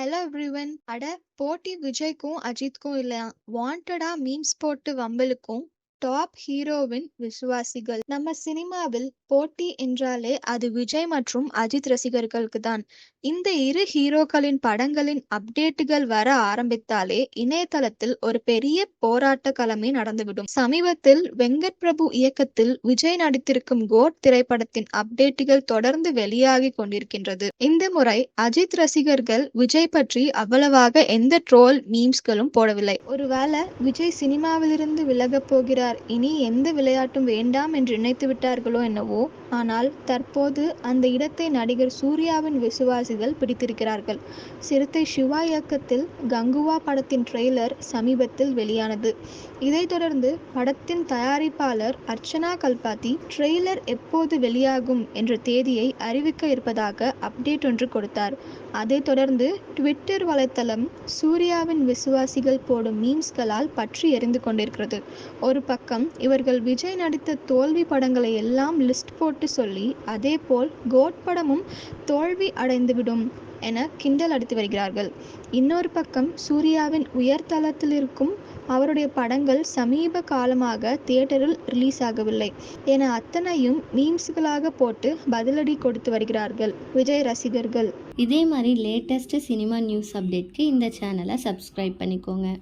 Hello everyone அட போட்டி விஜய்க்கும் அஜித்க்கும் இல்லையா? வாண்டடா மீம்ஸ் போட்டு வம்பலுக்கும். டாப் ஹீரோவின் விசுவாசிகள். நம்ம சினிமாவில் போட்டி என்றாலே அது விஜய் மற்றும் அஜித் ரசிகர்களுக்கு தான் இந்த இரு ஹீரோக்களின் படங்களின் அப்டேட்டுகள் வர ஆரம்பித்தாலே இணையதளத்தில் ஒரு பெரிய போராட்ட களமே நடந்துவிடும். சமீபத்தில் வெங்கட் பிரபு இயக்கத்தில் விஜய் நடித்திருக்கும் கோட் திரைப்படத்தின் அப்டேட்டுகள் தொடர்ந்து வெளியாகி கொண்டிருக்கின்றது. இந்த முறை அஜித் ரசிகர்கள் விஜய் பற்றி அவ்வளவாக எந்த ட்ரோல் மீம்ஸ்களும் போடவில்லை. ஒருவேளை விஜய் சினிமாவிலிருந்து விலகப் போகிறார் இனி எந்த விளையாட்டும் வேண்டாம் என்று நினைத்து விட்டார்களோ என்னவோ ஆனால் தற்போது அந்த இடத்தை நடிகர் சூர்யாவின் விசுவாசிகள் பிடித்திருக்கிறார்கள். சிறுத்தை சிவா இயக்கத்தில் கங்குவா படத்தின் ட்ரெய்லர் சமீபத்தில் வெளியானது. இதைத் தொடர்ந்து படத்தின் தயாரிப்பாளர் அர்ச்சனா கல்பாத்தி ட்ரெய்லர் எப்போது வெளியாகும் என்ற தேதியை அறிவிக்க இருப்பதாக அப்டேட் ஒன்று கொடுத்தார். அதைத் தொடர்ந்து ட்விட்டர் வலைத்தளம் சூர்யாவின் விசுவாசிகள் போடும் மீம்ஸ்களால் பற்றி எரிந்து கொண்டிருக்கிறது. ஒரு பக்கம் இவர்கள் விஜய் நடித்த தோல்வி படங்களை எல்லாம் லிஸ்ட் போட்டு சொல்லி அதேபோல் கோட் படமும் தோல்வி அடைந்துவிடும் என கிண்டல் அடித்து வருகிறார்கள். இன்னொரு பக்கம் சூர்யாவின் உயர்தளத்தில் இருக்கும் அவருடைய படங்கள் சமீப காலமாக தியேட்டரில் ரிலீஸ் ஆகவில்லை என அத்தனையும் மீம்ஸ்களாக போட்டு பதிலடி கொடுத்து வருகிறார்கள் விஜய் ரசிகர்கள். இதே மாதிரி லேட்டஸ்ட்டு சினிமா நியூஸ் அப்டேட்க்கு இந்த சேனலை சப்ஸ்கிரைப் பண்ணிக்கோங்க.